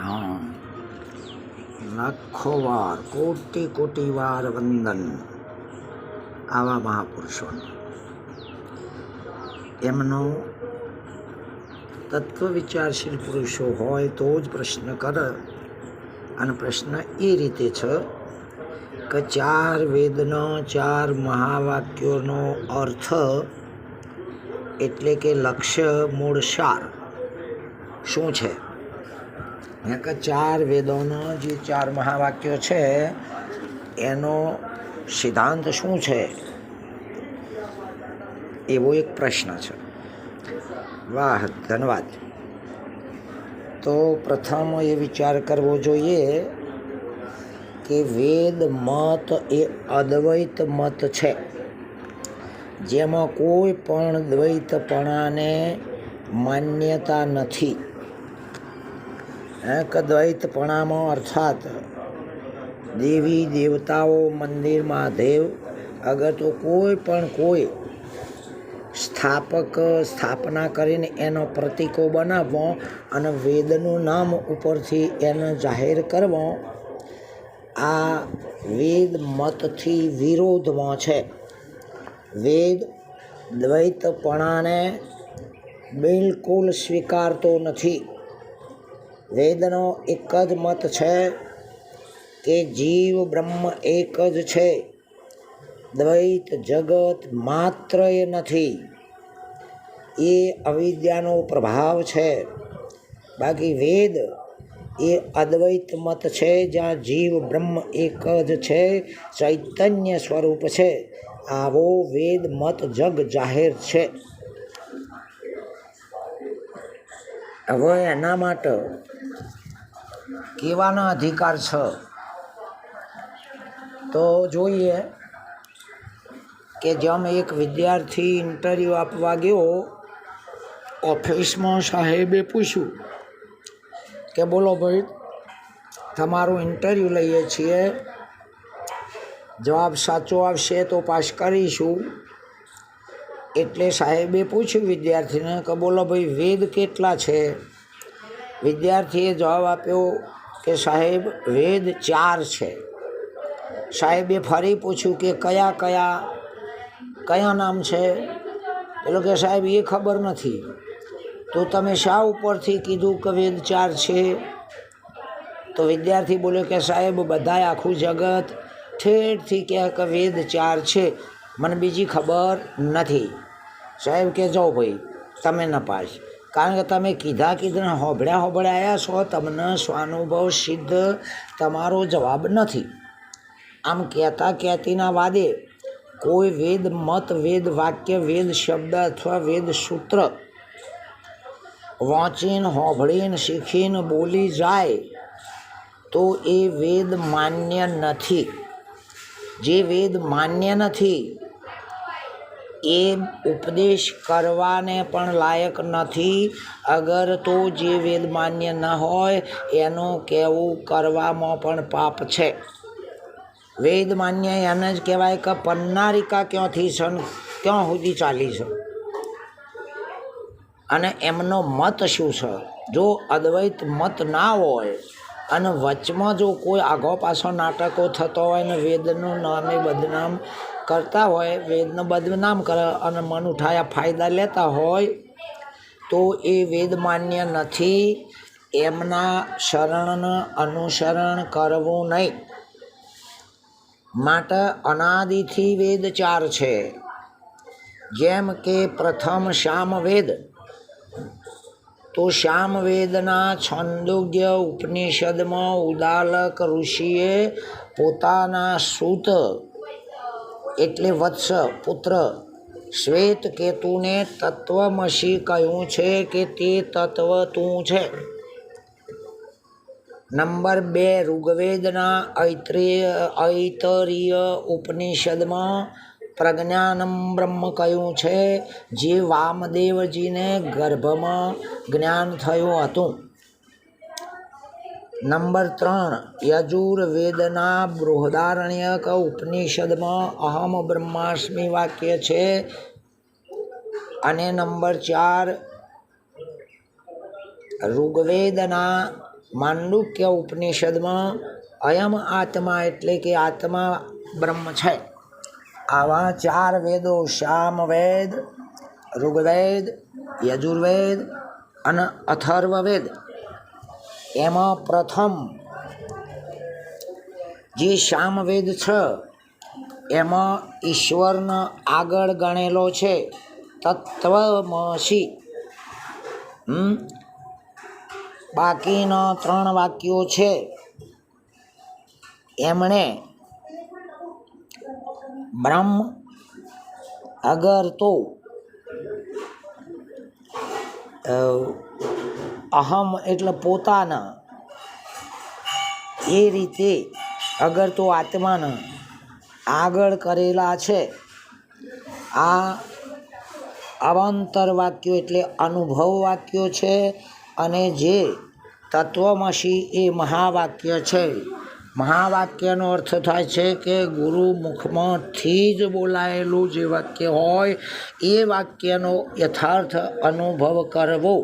હા લાખો વાર કોટી કોટી વાર વંદન આવા મહાપુરુષોને એમનો તત્વ વિચારશીલ પુરુષો હોય તો જ પ્રશ્ન કર અને પ્રશ્ન એ રીતે છે કે ચાર વેદનો ચાર મહાવાક્યોનો અર્થ એટલે કે લક્ષ્ય મૂળ સાર શું છે મેં કે ચાર વેદોના જે ચાર મહાવાક્યો છે, એનો સિદ્ધાંત શું છે? એવો એક પ્રશ્ન છે. વાહ, ધન્યવાદ. તો પ્રથમ એ વિચાર કરવો જોઈએ કે વેદ મત એ અદ્વૈત મત છે. જેમાં કોઈ પણ દ્વૈતપણાને માન્યતા નથી. એક દ્વૈતપણામાં અર્થાત દેવી દેવતાઓ મંદિર મહાદેવ અગર તો કોઈ પણ કોઈ સ્થાપક સ્થાપના કરીને એનો પ્રતીકો બનાવવો અને વેદનું નામ ઉપરથી એને જાહેર કરવો, આ વેદ મતથી વિરોધમાં છે. વેદ દ્વૈતપણાને બિલકુલ સ્વીકારતો નથી. વેદનો એક જ મત છે કે જીવ બ્રહ્મ એક જ છે. દ્વૈત જગત માત્ર એ નથી. એ અવિદ્યાનો પ્રભાવ છે. બાકી વેદ એ અદ્વૈત મત છે જ્યાં જીવ બ્રહ્મ એક જ છે, ચૈતન્ય સ્વરૂપ છે. આવો વેદ મત જગ જાહેર છે. હવે એના માટે કેવાનો અધિકાર છે? તો જોઈએ કે જેમ એક વિદ્યાર્થી ઇન્ટરવ્યૂ આપવા ગયો, ઓફિસમાં સાહેબે પૂછ્યું કે બોલો ભાઈ, તમારું ઇન્ટરવ્યૂ લઈએ છીએ, જવાબ સાચો આવશે તો પાસ કરીશું. એટલે સાહેબે પૂછ્યું વિદ્યાર્થીને કે બોલો ભાઈ, વેદ કેટલા છે? વિદ્યાર્થીએ જવાબ આપ્યો કે સાહેબ, વેદ ચાર છે. સાહેબે ફરી પૂછ્યું કે કયા કયા કયા નામ છે? એટલે કે સાહેબ, એ ખબર નથી. તો તમે શા ઉપરથી કીધું કે વેદ ચાર છે? તો વિદ્યાર્થી બોલ્યો કે સાહેબ, બધાય આખું જગત ઠેરથી કહે કે વેદ ચાર છે. મને બીજી ખબર નથી. સાહેબ, કે જાઓ ભાઈ, તમે ન પાસ. કારણ કે તમે કીધા કીધા હોભળ્યા હોબળ્યા છો, તમને સ્વાનુભવ સિદ્ધ તમારો જવાબ નથી. આમ કહેતા કહેતીના વાદે કોઈ વેદ, મત, વેદ, વાક્ય, વેદ, શબ્દ અથવા વેદ સૂત્ર વાંચીને, હોભળીને, શીખીને બોલી જાય તો એ વેદ માન્ય નથી. જે વેદ માન્ય નથી એ ઉપદેશ કરવાને પણ લાયક નથી. અગર તો જે વેદ માન્ય ન હોય, એનું કહેવું કરવામાં પણ પાપ છે. વેદ માન્ય એને જ કહેવાય કે પન્નારિકા ક્યાંથી સન, ક્યાં સુધી ચાલી છે? અને એમનો મત શું છે? જો અદ્વૈત મત ના હોય, અને વચમાં જો કોઈ આગો પાછો નાટકો થતો હોય ને વેદનું નામે બદનામ કરતા હોય, વેદનું બદનામ કરે અને મન ઉઠાયા ફાયદા લેતા હોય, તો એ વેદ માન્ય નથી. એમના શરણનું અનુસરણ કરવું નહીં. માટે અનાદિથી વેદ ચાર છે. જેમ કે પ્રથમ શામવેદ. તો શામવેદના છંદોગ્ય ઉપનિષદમાં ઉદાલક ઋષિએ પોતાના સૂત એટલે વત્સ પુત્ર, શ્વેત કેતુને તત્વમસી કહ્યું છે કે તે તત્વ તું છે. નંબર બે, ઋગ્વેદના ઐત્રીય, ઐતરીય ઉપનિષદમાં પ્રજ્ઞાનમ બ્રહ્મ કહ્યું છે, જે વામદેવજીને ગર્ભમાં જ્ઞાન થયું હતું. નંબર ત્રણ યજુર્વેદના બૃહદારણ્યક ઉપનિષદમાં અહમ બ્રહ્માસ્મિ વાક્ય છે. અને નંબર ચાર, ઋગ્વેદના માંડુક્ય ઉપનિષદમાં અયમ આત્મા એટલે કે આત્મા બ્રહ્મ છે. આવા ચાર વેદો શામવેદ ઋગ્વેદ, યજુર્વેદ અને અથર્વવેદ. એમાં પ્રથમ જે શામવેદ છે, એમાં ઈશ્વરને આગળ ગણેલો છે, તત્વમસી. બાકીના ત્રણ વાક્યો છે. એમણે બ્રહ્મ, અગર તો અહમ એટલે પોતાના. એ રીતે અગર તો આત્માના આગળ કરેલા છે, આ અવાંતર વાક્યો એટલે અનુભવ વાક્યો છે અને જે તત્વમસી એ મહાવાક્ય છે. મહાવાક્યનો અર્થ થાય છે કે ગુરુ મુખમાંથી જ બોલાયેલું જે વાક્ય હોય, એ વાક્યનો યથાર્થ અનુભવ કરવો.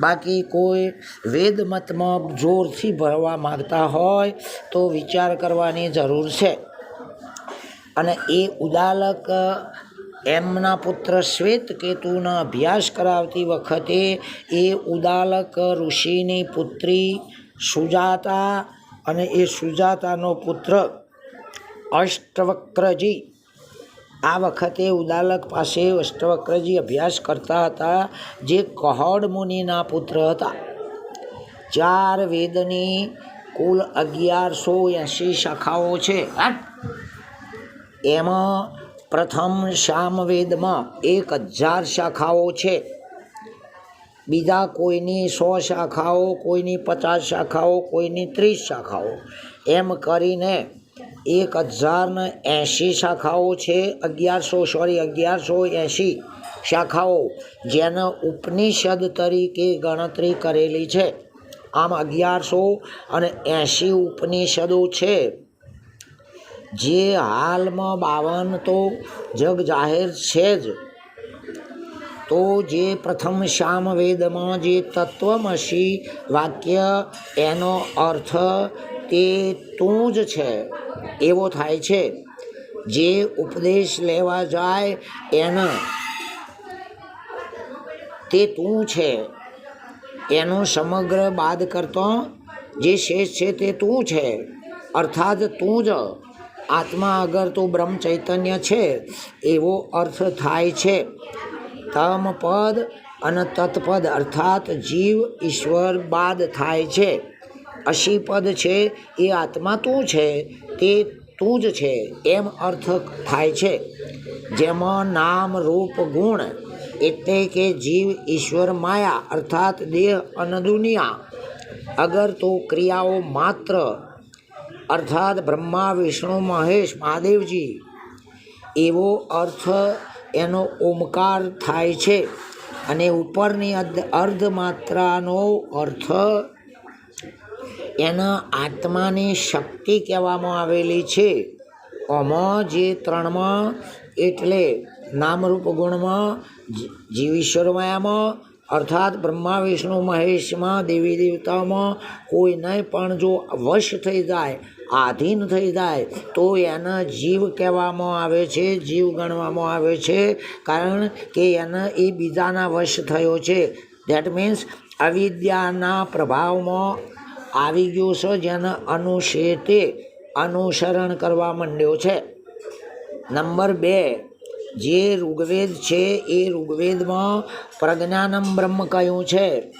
બાકી કોઈ વેદમતમાં જોરથી ભરવા માગતા હોય તો વિચાર કરવાની જરૂર છે. અને એ ઉદાલક, એમના પુત્ર શ્વેતકેતુના અભ્યાસ કરાવતી વખતે એ ઉદાલક ઋષિની પુત્રી સુજાતા અને એ સુજાતાનો પુત્ર અષ્ટવક્રજી આ વખતે ઉદાલક પાસે અષ્ટવક્રજી અભ્યાસ કરતા હતા, જે કહડ મુનિના પુત્ર હતા. ચાર વેદની કુલ અગિયારસો એંશી શાખાઓ છે. એમાં પ્રથમ સામવેદમાં એક હજાર શાખાઓ છે. બીજા કોઈની સો શાખાઓ, કોઈની પચાસ શાખાઓ, કોઈની ત્રીસ શાખાઓ. એમ કરીને એક હજાર ને એંશી શાખાઓ છે, અગિયારસો સોરી અગિયારસો એંશી શાખાઓ, જેને ઉપનિષદ તરીકે ગણતરી કરેલી છે. આમ અગિયારસો અને એંશી ઉપનિષદો છે. જે હાલમાં બાવન તો જગ જાહેર છે જ. તો જે પ્રથમ શ્યામવેદમાં જે તત્વમસી વાક્ય, એનો અર્થ તે તું જ છે. એવો થાય છે. જે ઉપદેશ લેવા જાય એના તે તું છે. એનો સમગ્ર બાદ કરતો જે શેષ છે તે તું છે. અર્થાત તું જ આત્મા અગર તો બ્રહ્મ ચૈતન્ય છે, એવો અર્થ થાય છે. તમ પદ અને તત્પદ અર્થાત જીવ ઈશ્વર બાદ થાય છે. અશી પદ છે, એ આત્મા તું છે. તે તું જ છે, એમ અર્થ થાય છે. જેમાં નામ, રૂપ, ગુણ એટલે કે જીવ, ઈશ્વર, માયા, અર્થાત દેહ અને દુનિયા. અગર તો ક્રિયાઓ માત્ર, અર્થાત બ્રહ્મા, વિષ્ણુ, મહેશ, મહાદેવજી, એવો અર્થ એનો ઓમકાર થાય છે. અને ઉપરની અર્ધ માત્રાનો અર્થ એના આત્માની શક્તિ કહેવામાં આવેલી છે. આમાં જે ત્રણમાં એટલે નામરૂપ ગુણમાં જીવીશ્વરમાયામાં, અર્થાત બ્રહ્મા, વિષ્ણુ મહેશમાં દેવી દેવતાઓમાં કોઈને પણ જો વશ થઈ જાય, આધીન થઈ જાય, તો એને જીવ કહેવામાં આવે છે, જીવ ગણવામાં આવે છે, કારણ કે એને એ બીજાના વશ થયો છે. દેટ મીન્સ અવિદ્યાના પ્રભાવમાં આવી ગયો છે જેને અનુશેતે અનુસરણ કરવા માંડ્યો છે. નંબર બે, જે ઋગ્વેદ છે એ ઋગ્વેદમાં પ્રજ્ઞાનમ બ્રહ્મ કહ્યું છે.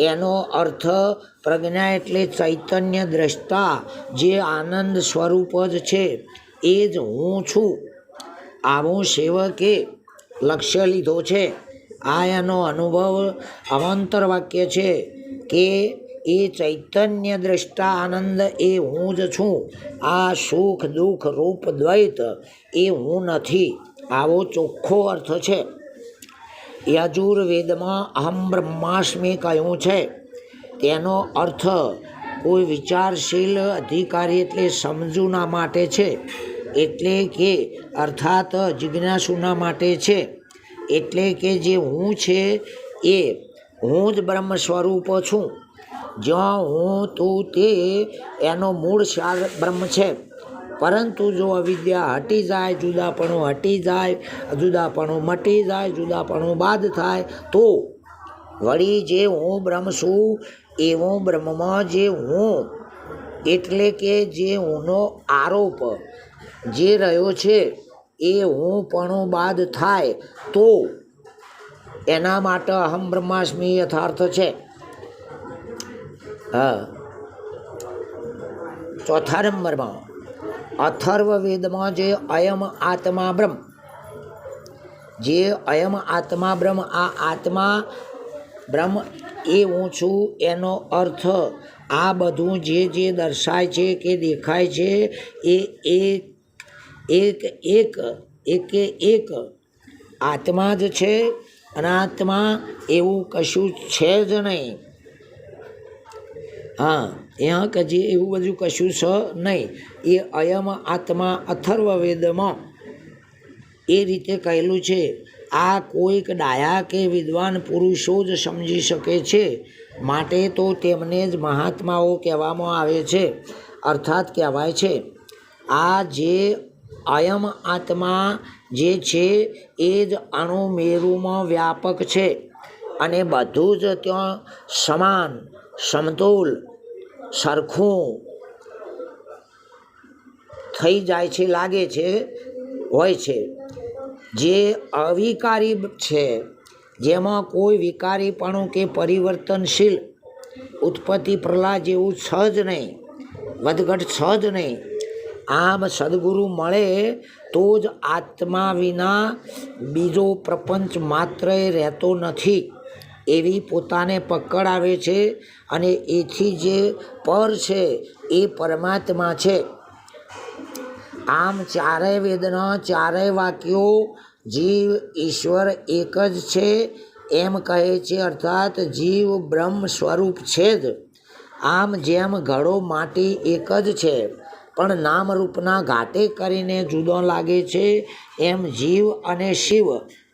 એનો અર્થ પ્રજ્ઞા એટલે ચૈતન્ય દ્રષ્ટા, જે આનંદ સ્વરૂપ જ છે. એ જ હું છું. આવું સેવકે લક્ષ્ય લીધો છે. આ એનો અનુભવ અવાંતર વાક્ય છે કે એ ચૈતન્ય દ્રષ્ટા આનંદ એ હું જ છું. આ સુખ દુઃખ રૂપ દ્વૈત એ હું નથી. આવો ચોખ્ખો અર્થ છે. યજુર્વેદમાં અહમ બ્રહ્માસ્મી કહ્યું છે. તેનો અર્થ, કોઈ વિચારશીલ અધિકારી એટલે સમજુના માટે છે. એટલે કે અર્થાત જિજ્ઞાસુના માટે છે. એટલે કે જે હું છે એ હું જ બ્રહ્મ સ્વરૂપ છું. જ્યાં હું, તું, તે એનો મૂળ સાર બ્રહ્મ છે. પરંતુ જો અવિદ્યા હટી જાય, જુદાપણું હટી જાય, જુદાપણું મટી જાય, જુદાપણું બાદ થાય, તો વળી જે હું બ્રહ્મ છું, એવો બ્રહ્મમાં જે હું. એટલે કે જે હુંનો આરોપ જે રહ્યો છે, એ હું પણ બાદ થાય, તો એના માટે અહમ બ્રહ્માસ્મી યથાર્થ છે. હા. ચોથા નંબરમાં અથર્વવેદમાં જે અયમ આત્મા બ્રહ્મ, જે અયમ આત્મા બ્રહ્મ, આ આત્મા બ્રહ્મ એ હું છું એનો અર્થ આ બધું જે જે દર્શાય છે કે દેખાય છે એ એક એક એક, એકે એક આત્મા જ છે અનાત્મા એવું કશું છે જ નહીં. હા यहाँ કજી એવું બધું કશું છે નહીં, એ અયમ આત્મા અથર્વ વેદમાં એ રીતે કહેલું છે, આ કોઈક ડાયા કે વિદ્વાન પુરુષો જ સમજી શકે છે, માટે તો તેમને જ મહાત્માઓ કહેવામાં આવે છે, અર્થાત કહેવાય છે. આ જે અયમ આત્મા જે છે, એ જ અણુમેરુમાં વ્યાપક છે, અને બધું જ ત્યાં સમાન સમતોલ સરખું થઈ જાય છે, લાગે છે, હોય છે. જે અવિકારી છે, જેમાં કોઈ વિકારીપણું કે પરિવર્તનશીલ ઉત્પત્તિ પ્રહલાદ જેવું છ જ નહીં, વધઘટ છ જ નહીં. આમ સદગુરુ મળે તો જ આત્મા વિના બીજો પ્રપંચ માત્ર રહેતો નથી. એવી પોતાને પકડ આવે છે અને એથી જે પર છે, એ પરમાત્મા છે. આમ ચારેય વેદના, ચારેય વાક્યો જીવ, ઈશ્વર એક જ છે, એમ કહે છે અર્થાત જીવ બ્રહ્મ સ્વરૂપ છે જ. આમ જેમ ઘડો માટી એક જ છે, પણ નામરૂપના ઘાટે કરીને જુદો લાગે છે, એમ જીવ અને શિવ,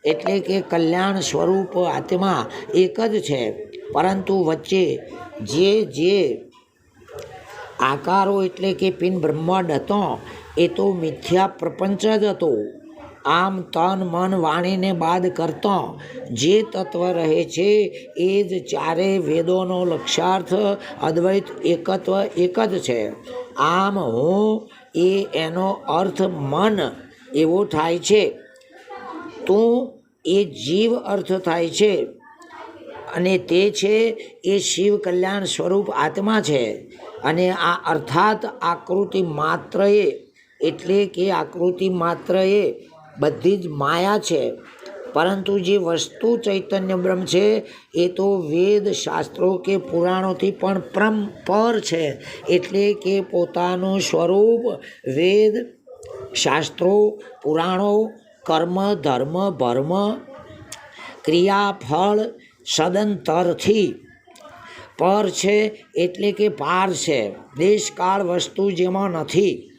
એટલે કે કલ્યાણ સ્વરૂપ આત્મા એક જ છે. પરંતુ વચ્ચે જે જે આકારો એટલે કે પિન બ્રહ્માંડ હતો, એ તો મિથ્યા પ્રપંચ જ હતો. આમ તન, મન, વાણીને બાદ કરતો જે તત્વ રહે છે, એ જ ચારે વેદોનો લક્ષ્યાર્થ, અદ્વૈત એકત્વ એક જ છે. આમ હું, એ એનો અર્થ મન એવો થાય છે. તું એ જીવ અર્થ થાય છે. અને તે છે, એ શિવ કલ્યાણ સ્વરૂપ આત્મા છે. અને આ અર્થાત આકૃતિ માત્ર એ એટલે કે આકૃતિ માત્ર એ બધી જ માયા છે. પરંતુ જે વસ્તુ ચૈતન્ય બ્રહ્મ છે, એ તો વેદ શાસ્ત્રો કે પુરાણોથી પણ પ્રમ પર છે. એટલે કે પોતાનું સ્વરૂપ વેદ શાસ્ત્રો, પુરાણો, કર્મ, ધર્મ, ભર્મ ક્રિયા ફળ સદંતરથી પર છે એટલે કે પાર છે. દેશકાળ વસ્તુ જેમાં નથી.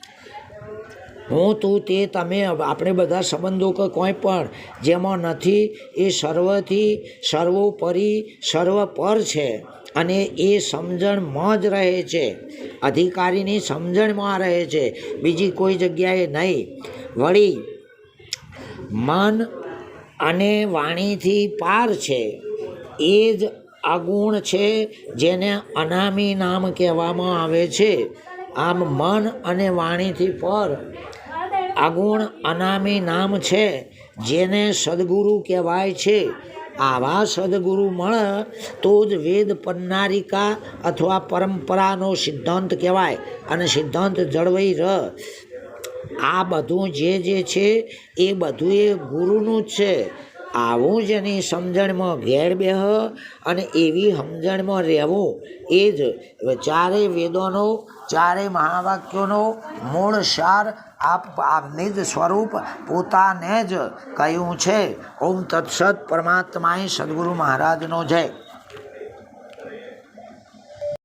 હું તું તે તમે, આપણે બધા સંબંધો કે કોઈ પણ જેમાં નથી, એ સર્વથી સર્વોપરી સર્વ પર છે અને એ સમજણમાં જ રહે છે. અધિકારીની સમજણમાં રહે છે. બીજી કોઈ જગ્યાએ નહીં. વળી, મન અને વાણીથી પાર છે. એ જ અગુણ છે જેને અનામી નામ કહેવામાં આવે છે. આમ મન અને વાણીથી પર અગુણ અનામી નામ છે જેને સદગુરુ કહેવાય છે. આવા સદગુરુ મળે તો જ વેદ પન્નારિકા અથવા પરંપરાનો સિદ્ધાંત કહેવાય અને સિદ્ધાંત જળવાઈ રહ આ બધું જે જે છે એ બધું એ ગુરુનું જ છે. આવું જ એની સમજણમાં ઘેર બેહ અને એવી સમજણમાં રહેવું. એ જ ચારે વેદોનો, ચારે મહાવાક્યોનો મૂળ સાર આપ, આપને જ સ્વરૂપ પોતાને જ કહ્યું છે. ઓમ તત્સત પરમાત્માએ સદગુરુ મહારાજનો જય.